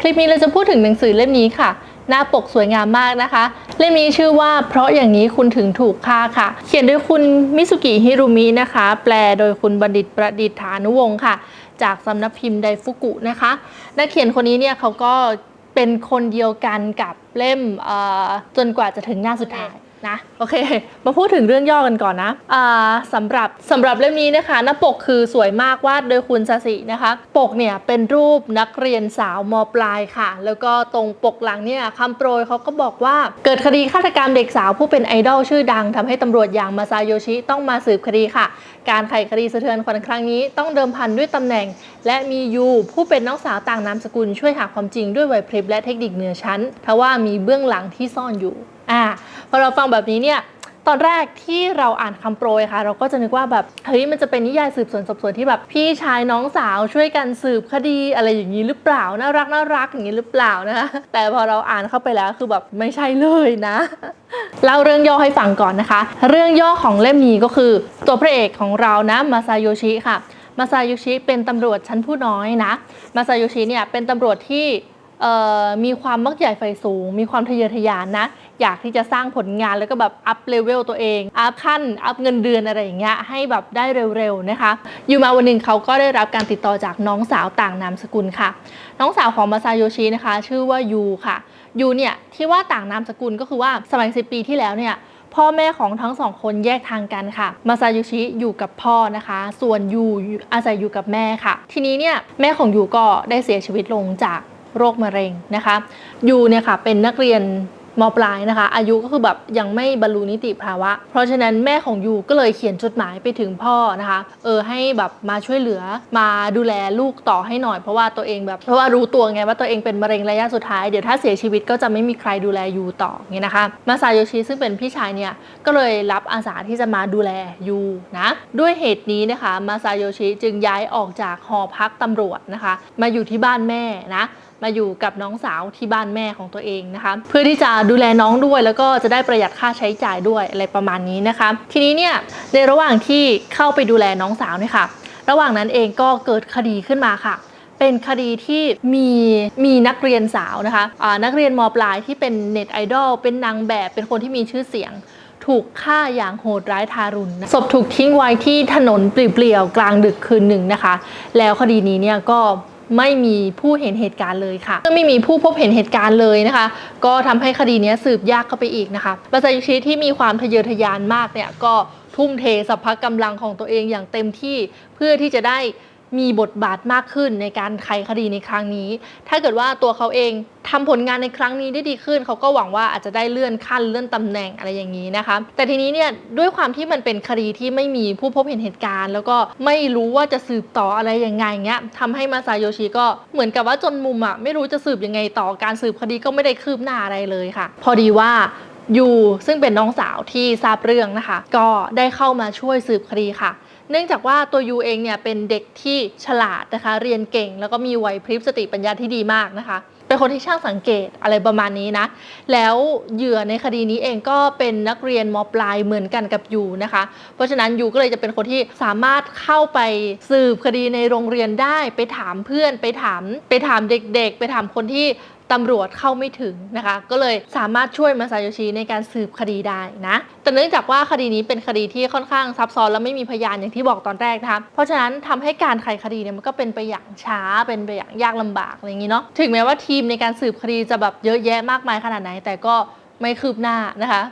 คลิปนี้เราจะพูดถึงหนังสือเล่มนี้ค่ะ หน้าปกสวยงามมากนะคะ เล่มนี้ชื่อว่าเพราะอย่างนี้คุณถึงถูกฆ่าค่ะ เขียนโดยคุณมิสุกิฮิรุมินะคะ แปลโดยคุณบัณฑิตประดิษฐานุวงศ์ค่ะ จากสำนักพิมพ์ไดฟุกุนะคะ นักเขียนคนนี้เนี่ยเขาก็เป็นคนเดียวกันกับเล่มเอ่อจนกว่าจะถึงหน้าสุดท้าย นะโอเค มาพูดถึงเรื่องย่อกันก่อนนะสำหรับสำหรับเล่มนี้นะคะ หน้าปกคือสวยมากวาดโดยคุณซาสินะคะ ปกเนี่ยเป็นรูปนักเรียนสาวมปลายค่ะ แล้วก็ตรงปกหลังเนี่ยคำโปรยเขาก็บอกว่าเกิดคดีฆาตกรรมเด็กสาวผู้เป็นไอดอลชื่อดังทำให้ตำรวจอย่างมาซาโยชิต้องมาสืบคดีค่ะ การไขคดีสะเทือนขวัญครั้งนี้ต้องเดิมพันด้วยตำแหน่ง และมียูผู้เป็นน้องสาวต่างนามสกุลช่วยหาความจริงด้วยไหวพริบและเทคนิคเหนือชั้นทว่ามีเบื้องหลังที่ซ่อนอยู่ อ่าพอเราฟังแบบนี้เนี่ยตอนแรกที่เราอ่านคำโปรยค่ะ เราก็จะนึกว่าแบบเฮ้ยมันจะเป็นนิยายสืบสวนสอบสวนที่แบบพี่ชายน้องสาวช่วยกันสืบคดีอะไรอย่างนี้หรือเปล่าน่ารักน่ารักอย่างนี้หรือเปล่านะคะแต่พอเราอ่านเข้าไปแล้วคือแบบไม่ใช่เลยนะเล่าเรื่องย่อให้ฟังก่อนนะคะ เรื่องย่อของเล่มนี้ก็คือ ตัวพระเอกของเรานะมาซาโยชิค่ะมาซาโยชิเป็นตำรวจชั้นผู้น้อยนะมาซาโยชิเนี่ยเป็นตำรวจที่ มีความมักใหญ่ไฟสูง มีความทะเยอทะยานนะ อยากที่จะสร้างผลงานแล้วก็แบบอัพเลเวลตัวเอง อัพขั้น อัพเงินเดือนอะไรอย่างเงี้ยให้แบบได้เร็วๆนะคะ อยู่มาวันหนึ่งเขาก็ได้รับการติดต่อจากน้องสาวต่างนามสกุลค่ะ น้องสาวของมาซาโยชินะคะ ชื่อว่ายูค่ะ ยูเนี่ยที่ว่าต่างนามสกุลก็คือว่าสมัยสิปีที่แล้วเนี่ยพ่อแม่ของทั้งสองคนแยกทางกันค่ะ มาซาโยชิอยู่กับพ่อนะคะ ส่วนยูอาศัยอยู่กับแม่ค่ะ ทีนี้เนี่ยแม่ของยูก็ได้เสียชีวิตลงจาก โรคมะเร็งนะคะยูเนี่ยค่ะเป็นนักเรียน มปลายนะคะ อายุก็คือแบบยังไม่บรรลุนิติภาวะ เพราะฉะนั้นแม่ของยูก็เลยเขียนจดหมายไปถึงพ่อนะคะ เออให้แบบมาช่วยเหลือมาดูแลลูกต่อให้หน่อยเพราะว่าตัวเองแบบเพราะว่ารู้ตัวไงว่าตัวเองเป็นมะเร็งระยะสุดท้ายเดี๋ยวถ้าเสียชีวิตก็จะไม่มีใครดูแลยูต่อเงี้ยนะคะมาซาโยชิซึ่งเป็นพี่ชายเนี่ยก็เลยรับอาสาที่จะมาดูแลยูนะด้วยเหตุนี้นะคะมาซาโยชิจึงย้ายออกจากหอพักตำรวจนะคะ มาอยู่ที่บ้านแม่นะมาอยู่กับน้องสาวที่บ้านแม่ของตัวเองนะคะ เพื่อที่จะดูแลน้องด้วยแล้วก็จะได้ประหยัดค่าใช้จ่ายด้วยอะไรประมาณนี้นะคะ ทีนี้เนี่ยในระหว่างที่เข้าไปดูแลน้องสาวเนี่ยค่ะ ระหว่างนั้นเองก็เกิดคดีขึ้นมาค่ะเป็นคดีที่มีมีนักเรียนสาวนะคะะนักเรียนมปลายที่เป็นเน็ตไอดอลเป็นนางแบบเป็นคนที่มีชื่อเสียง ถูกฆ่าอย่างโหดร้ายทารุณนะศพถูกทิ้งไว้ที่ถนนเปลี่ยวกลางดึกคืนหนึ่งนะคะ แล้วคดีนี้เนี่ยก็ ไม่มีผู้เห็นเหตุการณ์เลยค่ะเมื่อไม่มีผู้พบเห็นเหตุการณ์เลยนะคะ ก็ทำให้คดีนี้สืบยากเข้าไปอีกนะคะประชาชีที่มีความทะเยอทะยานมากเนี่ยก็ทุ่มเทสรรพกำลังของตัวเองอย่างเต็มที่เพื่อที่จะได้ มีบทบาทมากขึ้นในการไขคดีในครั้งนี้ ถ้าเกิดว่าตัวเขาเองทำผลงานในครั้งนี้ได้ดีขึ้น เขาก็หวังว่าอาจจะได้เลื่อนขั้นเลื่อนตำแหน่งอะไรอย่างนี้นะคะ แต่ทีนี้เนี่ยด้วยความที่มันเป็นคดีที่ไม่มีผู้พบเห็นเหตุการณ์ แล้วก็ไม่รู้ว่าจะสืบต่ออะไรยังไงเงี้ยทำให้มาซาโยชิก็เหมือนกับว่าจนมุมอะไม่รู้จะสืบยังไงต่อการสืบคดีก็ไม่ได้คืบหน้าอะไรเลยค่ะ พอดีว่ายูซึ่งเป็นน้องสาวที่ทราบเรื่องนะคะ ก็ได้เข้ามาช่วยสืบคดีค่ะ เนื่องจากว่าตัวยูเองเนี่ยเป็นเด็กที่ฉลาดนะคะ เรียนเก่ง แล้วก็มีไหวพริบสติปัญญาที่ดีมากนะคะ เป็นคนที่ช่างสังเกตอะไรประมาณนี้นะ แล้วเหยื่อในคดีนี้เองก็เป็นนักเรียนมปลายเหมือนกันกับยูนะคะ เพราะฉะนั้นยูก็เลยจะเป็นคนที่สามารถเข้าไปสืบคดีในโรงเรียนได้ ไปถามเพื่อน ไปถาม ไปถามเด็ก ๆ ไปถามคนที่ ตำรวจเข้าไม่ถึงนะคะ ก็เลยสามารถช่วยมาซาโยชิในการสืบคดีได้นะ แต่เนื่องจากว่าคดีนี้เป็นคดีที่ค่อนข้างซับซ้อนและไม่มีพยานอย่างที่บอกตอนแรกนะคะเพราะฉะนั้นทำให้การไขคดีเนี่ยมันก็เป็นไปอย่างช้าเป็นไปอย่างยากลำบากอะไรอย่างนี้เนาะถึงแม้ว่าทีมในการสืบคดีจะแบบเยอะแยะมากมายขนาดไหน แต่ก็ไม่คืบหน้านะคะ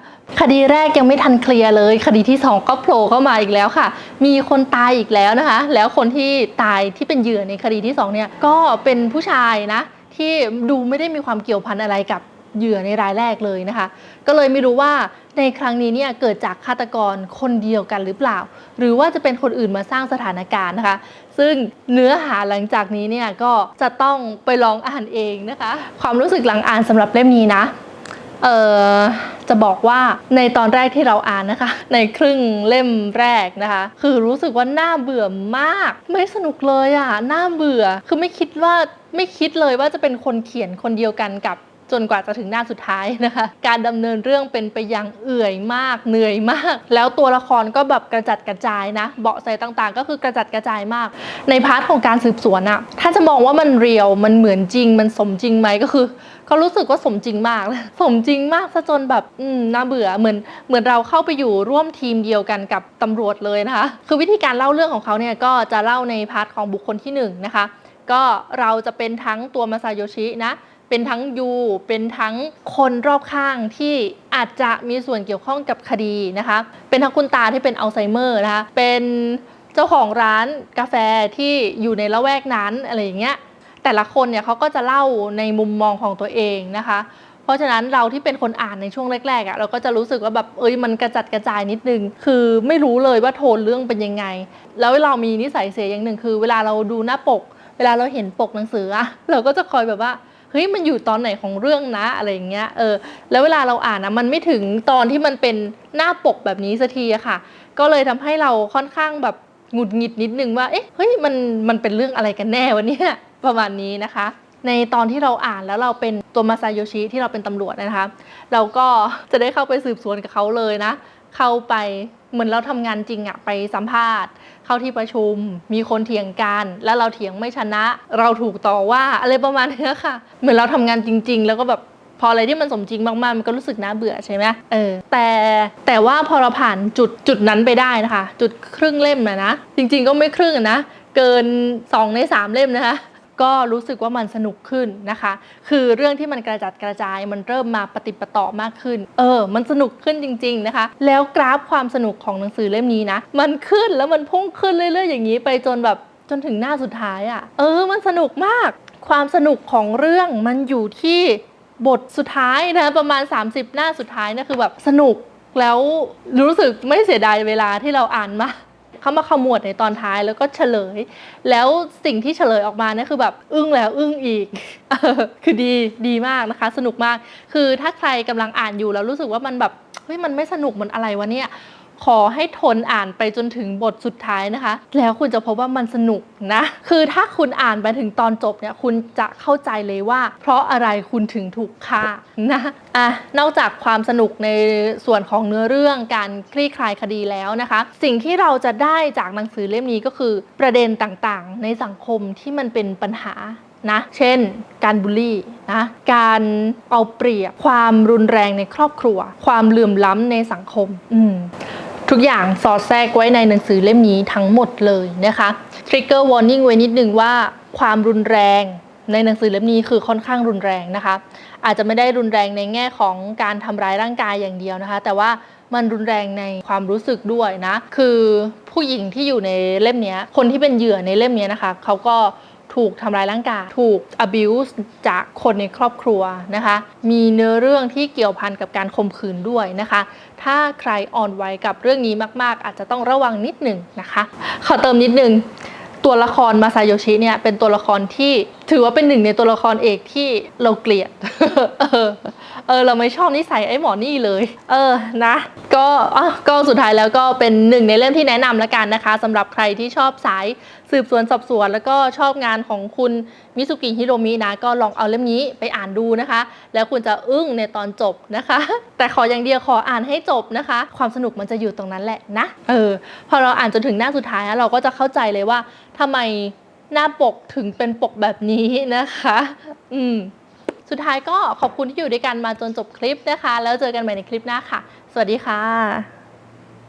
คดีแรกยังไม่ทันเคลียร์เลย คดีที่ 2 ก็โผล่เข้ามาอีกแล้วค่ะ มีคนตายอีกแล้วนะคะ แล้วคนที่ตายที่เป็นเหยื่อในคดีที่2เนี่ยก็เป็นผู้ชายนะ ที่ดูไม่ได้มีความเกี่ยวพันอะไรกับเหยื่อในรายแรกเลยนะคะ ก็เลยไม่รู้ว่าในครั้งนี้เนี่ยเกิดจากฆาตกรคนเดียวกันหรือเปล่า หรือว่าจะเป็นคนอื่นมาสร้างสถานการณ์นะคะ ซึ่งเนื้อหาหลังจากนี้เนี่ยก็จะต้องไปลองอ่านเองนะคะ ความรู้สึกหลังอ่านสำหรับเล่มนี้นะ เอ่อ จะบอกว่าในตอนแรกที่เราอ่านนะคะ ในครึ่งเล่มแรกนะคะ คือรู้สึกว่าน่าเบื่อมาก ไม่สนุกเลยอะ่ะน่าเบื่อ คือไม่คิดว่าไม่คิดเลยว่าจะเป็นคนเขียนคนเดียวกันกับ จนกว่าจะถึงหน้าสุดท้ายนะคะ การดำเนินเรื่องเป็นไปอย่างเอื่อยมาก เหนื่อยมาก แล้วตัวละครก็แบบกระจัดกระจายนะ เบาะแสต่างๆ ก็คือกระจัดกระจายมาก ในพาร์ทของการสืบสวนอะถ้าจะมองว่ามันเรียว มันเหมือนจริง มันสมจริงไหมก็คือเขารู้สึกว่าสมจริงมาก สมจริงมากซะจนแบบอืมน่าเบื่อ เหมือนเหมือนเราเข้าไปอยู่ร่วมทีมเดียวกันกับตำรวจเลยนะคะ คือวิธีการเล่าเรื่องของเขาเนี่ยก็จะเล่าในพาร์ทของบุคคลที่หนึ่งนะคะ ก็เราจะเป็นทั้งตัวมาซาโยชินะ เป็นทั้งยูเป็นทั้งคนรอบข้างที่อาจจะมีส่วนเกี่ยวข้องกับคดีนะคะ เป็นทั้งคุณตาที่เป็นอัลไซเมอร์นะคะ เป็นเจ้าของร้านกาแฟที่อยู่ในละแวกนั้นอะไรอย่างเงี้ย แต่ละคนเนี่ยเขาก็จะเล่าในมุมมองของตัวเองนะคะ เพราะฉะนั้นเราที่เป็นคนอ่านในช่วงแรกๆอะ่ะเราก็จะรู้สึกว่าแบบเอ้ยมันกระจัดกระจายนิดนึง คือไม่รู้เลยว่าโทนเรื่องเป็นยังไง แล้วเรามีนิสัยเสียอย่างหนึ่งคือ เวลาเราดูหน้าปก เวลาเราเห็นปกหนังสืออะเราก็จะคอยแบบว่า เฮ้ยมันอยู่ตอนไหนของเรื่องนะอะไรอย่างเงี้ยเออแล้วเวลาเราอ่านนะมันไม่ถึงตอนที่มันเป็นหน้าปกแบบนี้สักทีอะค่ะ ก็เลยทำให้เราค่อนข้างแบบหงุดหงิดนิดนึงว่าเอ๊ะเฮ้ยมันมันเป็นเรื่องอะไรกันแน่วะเนี่ยประมาณนี้นะคะ ในตอนที่เราอ่านแล้วเราเป็นตัวมาซาโยชิที่เราเป็นตำรวจนะคะ เราก็จะได้เข้าไปสืบสวนกับเขาเลยนะ เข้าไปเหมือนเราทำงานจริงอะไปสัมภาษณ์ เข้าที่ประชุม มีคนเถียงกัน แล้วเราเถียงไม่ชนะ เราถูกต่อว่าอะไรประมาณนี้ค่ะ เหมือนเราทำงานจริง ๆ แล้วก็แบบพออะไรที่มันสมจริงมากๆ มันก็รู้สึกน่าเบื่อใช่ไหมเออ แต่แต่ว่าพอเราผ่านจุดจุดนั้นไปได้นะคะ จุดครึ่งเล่มนะนะ จริง ๆ ก็ไม่ครึ่งนะ เกิน 2 ใน 3 เล่มนะคะ ก็รู้สึกว่ามันสนุกขึ้นนะคะ คือเรื่องที่มันกระจัดกระจายมันเริ่มมาปฏิปต่อมากขึ้น เออ มันสนุกขึ้นจริง ๆนะคะ แล้วกราฟความสนุกของหนังสือเล่มนี้นะ มันขึ้นแล้วมันพุ่งขึ้นเรื่อยๆ อย่างนี้ไปจนแบบจนถึงหน้าสุดท้ายอะ่ะ เออ มันสนุกมาก ความสนุกของเรื่องมันอยู่ที่บทสุดท้ายนะประมาณ 30 หน้าสุดท้ายนะคือแบบสนุกแล้วรู้สึกไม่เสียดายเวลาที่เราอ่านมา เขามาขมวดในตอนท้ายแล้วก็เฉลย แล้วสิ่งที่เฉลยออกมาเนี่ยคือแบบอึ้งแล้วอึ้งอีก คือดีดีมากนะคะ สนุกมาก คือถ้าใครกำลังอ่านอยู่แล้วรู้สึกว่ามันแบบเฮ้ยมันไม่สนุกมันอะไรวะเนี่ย ขอให้ทนอ่านไปจนถึงบทสุดท้ายนะคะ แล้วคุณจะพบว่ามันสนุกนะ คือถ้าคุณอ่านไปถึงตอนจบเนี่ยคุณจะเข้าใจเลยว่า เพราะอะไรคุณถึงถูกฆ่านะอะนอกจากความสนุกในส่วนของเนื้อเรื่องการคลี่คลายคดีแล้วนะคะ สิ่งที่เราจะได้จากหนังสือเล่มนี้ก็คือประเด็นต่างๆ ในสังคมที่มันเป็นปัญหานะเช่น การบูลลี่นะการเอาเปรียบความรุนแรงในครอบครัว ความเหลื่อมล้ำในสังคมอืม ทุกอย่างสอดแทรกไว้ในหนังสือเล่มนี้ทั้งหมดเลยนะคะ Trigger Warning ไว้นิดนึงว่าความรุนแรงในหนังสือเล่มนี้คือค่อนข้างรุนแรงนะคะ อาจจะไม่ได้รุนแรงในแง่ของการทำร้ายร่างกายอย่างเดียวนะคะ แต่ว่ามันรุนแรงในความรู้สึกด้วยนะ คือผู้หญิงที่อยู่ในเล่มนี้คนที่เป็นเหยื่อในเล่มนี้นะคะเขาก็ ถูกทำร้ายร่างกาย ถูก abuse จากคนในครอบครัวนะคะ มีเนื้อเรื่องที่เกี่ยวพันกับการข่มขืนด้วยนะคะ ถ้าใครอ่อนไหวกับเรื่องนี้มาก ๆ อาจจะต้องระวังนิดหนึ่งนะคะ ขอเติมนิดนึง ตัวละครมาซาโยชิเนี่ยเป็นตัวละครที่ ถือว่าเป็นหนึ่งในตัวละครเอกที่เราเกลียด เออ เออ เราไม่ชอบนิสัยไอ้หมอนี่เลย เออ นะ ก็อะก็สุดท้ายแล้วก็เป็นหนึ่งในเล่มที่แนะนำแล้วกันนะคะสำหรับใครที่ชอบสายสืบสวนสอบสวน แล้วก็ชอบงานของคุณมิสุกิฮิโรมินะ ก็ลองเอาเล่มนี้ไปอ่านดูนะคะ แล้วคุณจะอึ้งในตอนจบนะคะ แต่ขออย่างเดียวขออ่านให้จบนะคะ ความสนุกมันจะอยู่ตรงนั้นแหละนะ เออ พอเราอ่านจนถึงหน้าสุดท้ายเราก็จะเข้าใจเลยว่าทำไม หน้าปกถึงเป็นปกแบบนี้นะคะ อืม สุดท้ายก็ขอบคุณที่อยู่ด้วยกันมาจนจบคลิปนะคะ แล้วเจอกันใหม่ในคลิปหน้าค่ะ สวัสดีค่ะ